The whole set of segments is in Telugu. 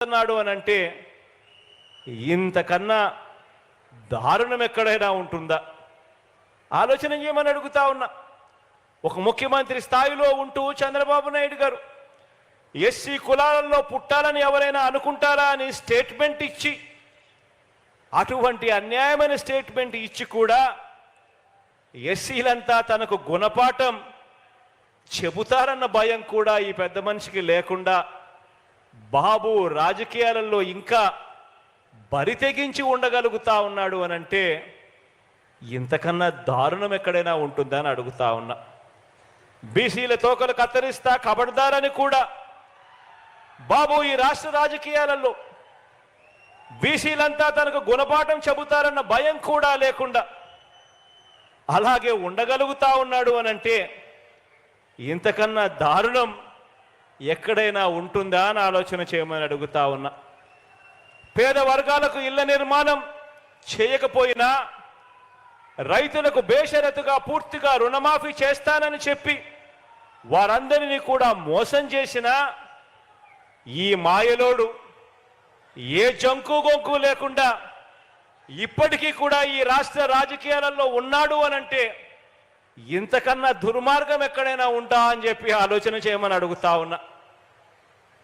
అన్నాడు అని అంటే ఇంతకన్నా దారుణం ఎక్కడైనా ఉంటుందా? ఆలోచన చేయమని అడుగుతా ఉన్నా. ఒక ముఖ్యమంత్రి స్థాయిలో ఉంటూ చంద్రబాబు నాయుడు గారు ఎస్సీ కులాలలో పుట్టాలని ఎవరైనా అనుకుంటారా అని స్టేట్మెంట్ ఇచ్చి అటువంటి అన్యాయమైన స్టేట్మెంట్ ఇచ్చి కూడా ఎస్సీలంతా తనకు గుణపాఠం చెబుతారన్న భయం కూడా ఈ పెద్ద మనిషికి లేకుండా బాబు రాజకీయాలలో ఇంకా బరి తెగించి ఉండగలుగుతా ఉన్నాడు అని అంటే ఇంతకన్నా దారుణం ఎక్కడైనా ఉంటుందా అని అడుగుతా ఉన్నా. బీసీల తోకలు కత్తిరిస్తా కబడ్దారని కూడా. బాబు ఈ రాష్ట్ర రాజకీయాలలో బీసీలంతా తనకు గుణపాఠం చెబుతారన్న భయం కూడా లేకుండా అలాగే ఉండగలుగుతా ఉన్నాడు అని అంటే ఇంతకన్నా దారుణం ఎక్కడైనా ఉంటుందా అని ఆలోచన చేయమని అడుగుతా ఉన్నా. పేద వర్గాలకు ఇళ్ళ నిర్మాణం చేయకపోయినా రైతులకు బేషరతుగా పూర్తిగా రుణమాఫీ చేస్తానని చెప్పి వారందరినీ కూడా మోసం చేసిన ఈ మాయలోడు ఏ జంకు గొంకు లేకుండా ఇప్పటికీ కూడా ఈ రాష్ట్ర రాజకీయాలలో ఉన్నాడు అనంటే ఇంతకన్నా దుర్మార్గం ఎక్కడైనా ఉంటా అని చెప్పి ఆలోచన చేయమని అడుగుతా ఉన్నా.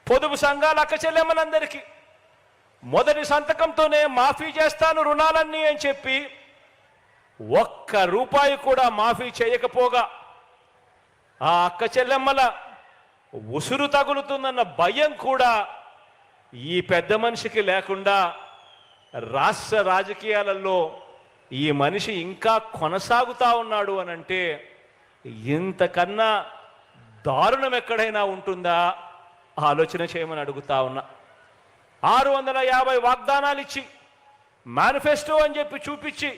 పొదుపు సంఘాల అక్క చెల్లెమ్మలందరికీ మొదటి సంతకంతోనే మాఫీ చేస్తాను రుణాలన్నీ అని చెప్పి ఒక్క రూపాయి కూడా మాఫీ చేయకపోగా ఆ అక్క చెల్లెమ్మల ఉసురు తగులుతుందన్న భయం కూడా ఈ పెద్ద మనిషికి లేకుండా రాష్ట్ర రాజకీయాలలో ఈ మనిషి ఇంకా కొనసాగుతా ఉన్నాడు అని అంటే ఇంతకన్నా దారుణం ఎక్కడైనా ఉంటుందా? ఆలోచన చేయమని అడుగుతా ఉన్నా. ఆరు వందల యాభై వాగ్దానాలు ఇచ్చి మేనిఫెస్టో అని చెప్పి చూపించి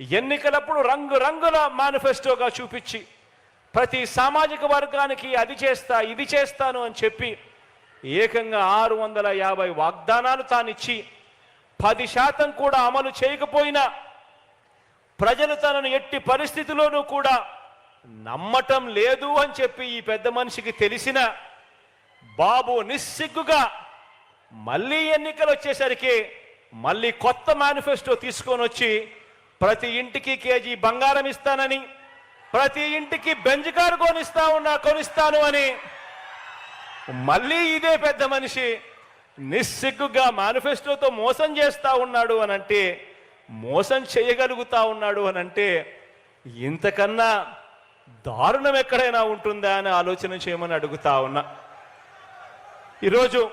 ఎన్నికలప్పుడు రంగు రంగుల మేనిఫెస్టోగా చూపించి ప్రతి సామాజిక వర్గానికి అది చేస్తా ఇది చేస్తాను అని చెప్పి ఏకంగా ఆరు వందల యాభై వాగ్దానాలు తానిచ్చి పది శాతం కూడా అమలు చేయకపోయినా ప్రజలు తనను ఎట్టి పరిస్థితిలోనూ కూడా నమ్మటం లేదు అని చెప్పి ఈ పెద్ద మనిషికి తెలిసిన బాబు నిస్సిగ్గుగా మళ్ళీ ఎన్నికలు వచ్చేసరికి మళ్ళీ కొత్త మేనిఫెస్టో తీసుకొని వచ్చి ప్రతి ఇంటికి కేజీ బంగారం ఇస్తానని ప్రతి ఇంటికి బెంజ్ కారు కొనిస్తా ఉన్నా కొనిస్తాను అని మళ్ళీ ఇదే పెద్ద మనిషి నిస్సిగ్గుగా మేనిఫెస్టోతో మోసం చేస్తా ఉన్నాడు అని అంటే మోసం చేయగలుగుతా ఉన్నాడు అని అంటే ఇంతకన్నా దారుణం ఎక్కడైనా ఉంటుందా అని ఆలోచన చేయమని అడుగుతా ఉన్నా. ఈరోజు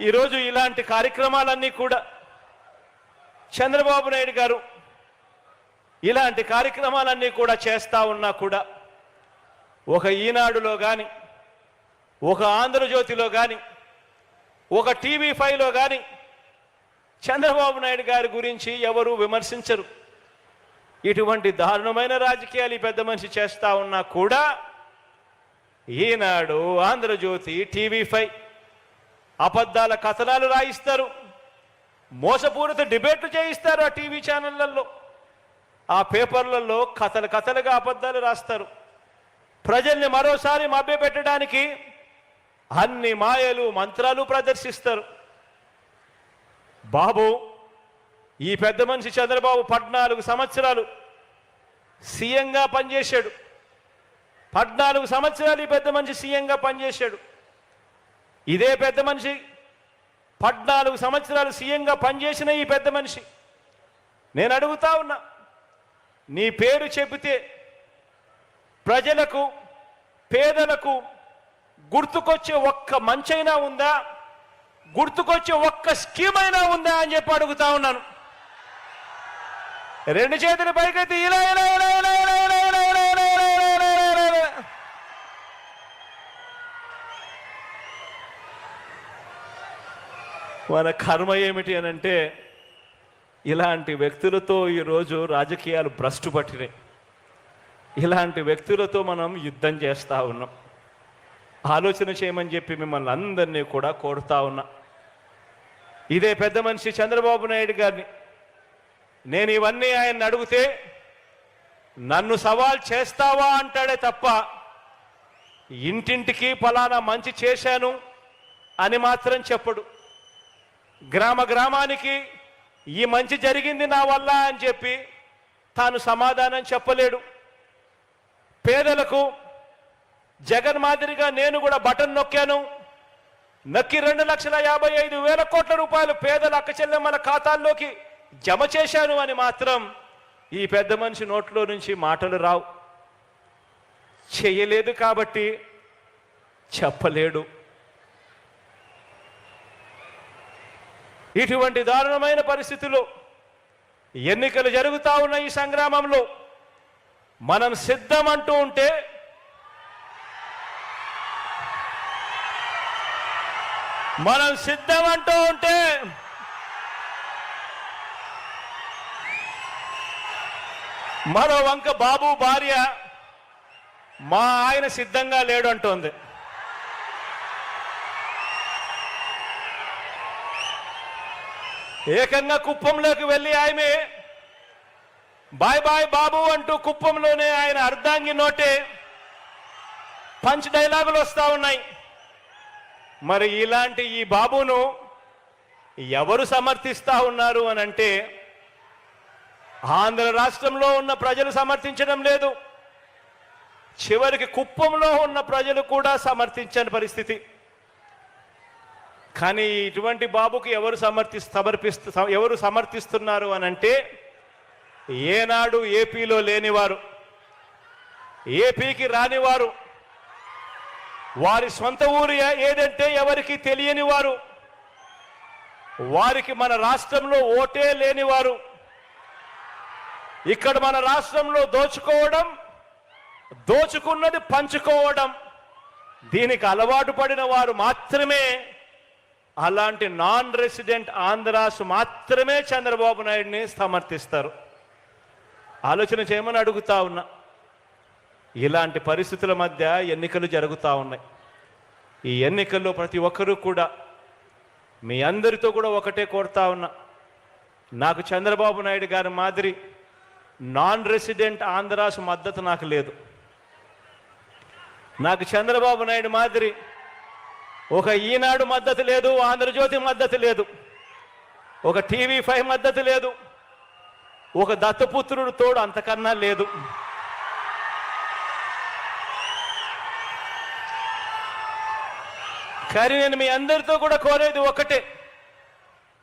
ఈరోజు ఇలాంటి కార్యక్రమాలన్నీ కూడా చంద్రబాబు నాయుడు గారు ఇలాంటి కార్యక్రమాలన్నీ కూడా చేస్తూ ఉన్నా కూడా ఒక ఈనాడులో కానీ ఒక ఆంధ్రజ్యోతిలో కానీ ఒక టీవీ ఫైవ్లో కానీ చంద్రబాబు నాయుడు గారి గురించి ఎవరు విమర్శించరు. ఇటువంటి దారుణమైన రాజకీయాలు ఈ పెద్ద మనిషి చేస్తూ ఉన్నా కూడా ఈనాడు ఆంధ్రజ్యోతి టీవీ ఫైవ్ అబద్ధాల కథనాలు రాయిస్తారు. మోసపూరిత డిబేట్లు చేయిస్తారు ఆ టీవీ ఛానళ్ళలో ఆ పేపర్లలో కథలు కథలుగా అబద్ధాలు రాస్తారు. ప్రజల్ని మరోసారి మభ్యపెట్టడానికి అన్ని మాయలు మంత్రాలు ప్రదర్శిస్తారు. బాబు ఈ పెద్ద మనిషి చంద్రబాబు పద్నాలుగు సంవత్సరాలు సీఎంగా పనిచేశాడు. పద్నాలుగు సంవత్సరాలు ఈ పెద్ద మనిషి సీఎంగా పనిచేశాడు. ఇదే పెద్ద మనిషి పద్నాలుగు సంవత్సరాలు సీఎంగా పనిచేసిన ఈ పెద్ద మనిషి. నేను అడుగుతా ఉన్నా నీ పేరు చెబితే ప్రజలకు పేదలకు గుర్తుకొచ్చే ఒక్క మంచైనా ఉందా? గుర్తుకొచ్చే ఒక్క స్కీమ్ అయినా ఉందా అని చెప్పి అడుగుతా ఉన్నాను. రెండు చేతులు పైకెత్తి ఇలా ఇలా ఇలా ఇలా ఇలా ఇలా ఇలా మన కర్మ ఏమిటి అని అంటే ఇలాంటి వ్యక్తులతో ఈరోజు రాజకీయాలు భ్రష్టు పట్టినాయి. ఇలాంటి వ్యక్తులతో మనం యుద్ధం చేస్తూ ఉన్నాం. ఆలోచన చేయమని చెప్పి మిమ్మల్ని అందరినీ కూడా కోరుతా ఉన్నా. ఇదే పెద్ద మనిషి చంద్రబాబు నాయుడు గారిని నేను ఇవన్నీ ఆయన అడిగితే నన్ను సవాల్ చేస్తావా అంటాడే తప్ప ఇంటింటికి ఫలానా మంచి చేశాను అని మాత్రం చెప్పడు. గ్రామ గ్రామానికి ఈ మంచి జరిగింది నా వల్ల అని చెప్పి తాను సమాధానం చెప్పలేడు. పేదలకు జగన్ మాదిరిగా నేను కూడా బటన్ నొక్కాను. నొక్కి రెండు లక్షల యాభై ఐదు వేల కోట్ల రూపాయలు పేదల అక్కచెల్లెమ్మల ఖాతాల్లోకి జమ చేశాను అని మాత్రం ఈ పెద్ద మనిషి నోట్లో నుంచి మాటలు రావు. చేయలేదు కాబట్టి చెప్పలేడు. ఇటువంటి దారుణమైన పరిస్థితుల్లో ఎన్నికలు జరుగుతూ ఉన్న ఈ సంగ్రామంలో మనం సిద్ధం అంటూ ఉంటే మనం సిద్ధం అంటూ ఉంటే మరో వంక బాబు భార్య మా ఆయన సిద్ధంగా లేడు అంటోంది ఏకంగా కుప్పంలోకి వెళ్ళి ఆమె బాయ్ బాయ్ బాబు అంటూ కుప్పంలోనే ఆయన అర్ధాంగి నోటే పంచ్ డైలాగులు వస్తూ ఉన్నాయి. మరి ఇలాంటి ఈ బాబును ఎవరు సమర్థిస్తా ఉన్నారు అని అంటే ఆంధ్ర రాష్ట్రంలో ఉన్న ప్రజలు సమర్థించడం లేదు. చివరికి కుప్పంలో ఉన్న ప్రజలు కూడా సమర్థించని పరిస్థితి. కానీ ఇటువంటి బాబుకు ఎవరు సమర్థి సమర్పిస్తు ఎవరు సమర్థిస్తున్నారు అని అంటే ఏనాడు ఏపీలో లేనివారు ఏపీకి రానివారు వారి సొంత ఊరు ఏదంటే ఎవరికి తెలియని వారు వారికి మన రాష్ట్రంలో ఓటే లేనివారు. ఇక్కడ మన రాష్ట్రంలో దోచుకోవడం దోచుకున్నది పంచుకోవడం దీనికి అలవాటు పడిన వారు మాత్రమే అలాంటి నాన్ రెసిడెంట్ ఆంధ్రాస్ మాత్రమే చంద్రబాబు నాయుడిని సమర్థిస్తారు. ఆలోచన చేయమని అడుగుతా ఉన్నా. ఇలాంటి పరిస్థితుల మధ్య ఎన్నికలు జరుగుతూ ఉన్నాయి. ఈ ఎన్నికల్లో ప్రతి ఒక్కరూ కూడా మీ అందరితో కూడా ఒకటే కోరుతా ఉన్నా. నాకు చంద్రబాబు నాయుడు గారి మాదిరి నాన్ రెసిడెంట్ ఆంధ్రాస్ మద్దతు నాకు లేదు. నాకు చంద్రబాబు నాయుడు మాదిరి ఒక ఈనాడు మద్దతు లేదు ఆంధ్రజ్యోతి మద్దతు లేదు. ఒక టీవీ ఫైవ్ మద్దతు లేదు. ఒక దత్తపుత్రుడు తోడు అంతకన్నా లేదు. కానీ నేను మీ అందరితో కూడా కోరేది ఒకటే.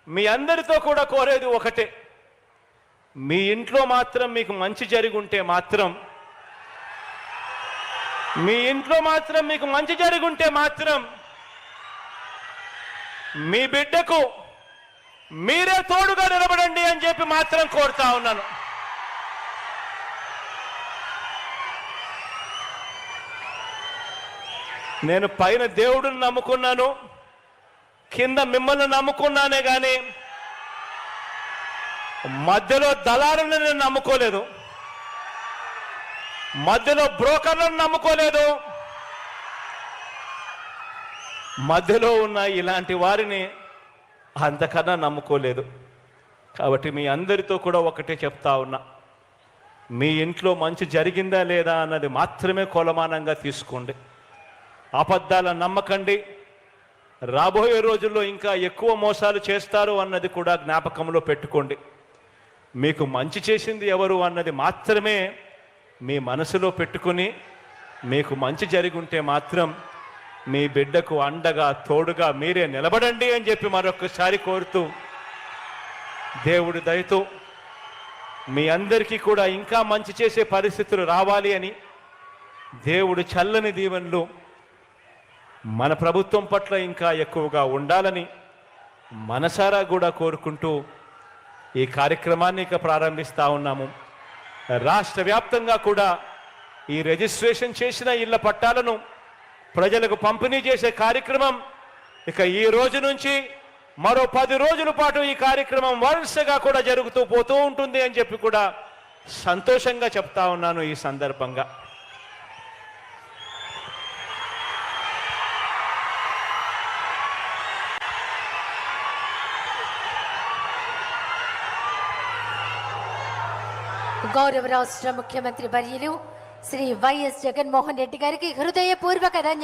మీ అందరితో కూడా కోరేది ఒకటే. మీ ఇంట్లో మాత్రం మీకు మంచి జరిగి ఉంటే మాత్రం మీ ఇంట్లో మాత్రం మీకు మంచి జరిగి ఉంటే మాత్రం మీ బిడ్డకు మీరే తోడుగా నిలబడండి అని చెప్పి మాత్రం కోరుతా ఉన్నాను. నేను పైన దేవుడిని నమ్ముకున్నాను కింద మిమ్మల్ని నమ్ముకున్నానే కానీ మధ్యలో దళారులను నేను నమ్ముకోలేదు మధ్యలో బ్రోకర్లను నమ్ముకోలేదు మధ్యలో ఉన్న ఇలాంటి వారిని అంతకన్నా నమ్ముకోలేదు. కాబట్టి మీ అందరితో కూడా ఒకటే చెప్తా ఉన్నా. మీ ఇంట్లో మంచి జరిగిందా లేదా అన్నది మాత్రమే కొలమానంగా తీసుకోండి. అబద్ధాల నమ్మకండి. రాబోయే రోజుల్లో ఇంకా ఎక్కువ మోసాలు చేస్తారు అన్నది కూడా జ్ఞాపకంలో పెట్టుకోండి. మీకు మంచి చేసింది ఎవరు అన్నది మాత్రమే మీ మనసులో పెట్టుకుని మీకు మంచి జరిగి ఉంటే మాత్రం మీ బిడ్డకు అండగా తోడుగా మీరే నిలబడండి అని చెప్పి మరొకసారి కోరుతూ దేవుడు దయతో మీ అందరికీ కూడా ఇంకా మంచి చేసే పరిస్థితులు రావాలి అని దేవుడు చల్లని దీవెనలు మన ప్రభుత్వం పట్ల ఇంకా ఎక్కువగా ఉండాలని మనసారా కూడా కోరుకుంటూ ఈ కార్యక్రమాన్ని ఇక ప్రారంభిస్తా ఉన్నాము. రాష్ట్ర వ్యాప్తంగా కూడా ఈ రిజిస్ట్రేషన్ చేసిన ఇళ్ళ పట్టాలను ప్రజలకు పంపిణీ చేసే కార్యక్రమం. ఇక ఈ రోజు నుంచి మరో పది రోజుల పాటు ఈ కార్యక్రమం వరుసగా కూడా జరుగుతూ పోతూ ఉంటుంది అని చెప్పి కూడా సంతోషంగా చెప్తా ఉన్నాను ఈ సందర్భంగా. గౌరవ రాష్ట్ర ముఖ్యమంత్రి వర్యులు శ్రీ వైఎస్ జగన్మోహన్ రెడ్డి గారికి హృదయపూర్వక ధన్యవాదాలు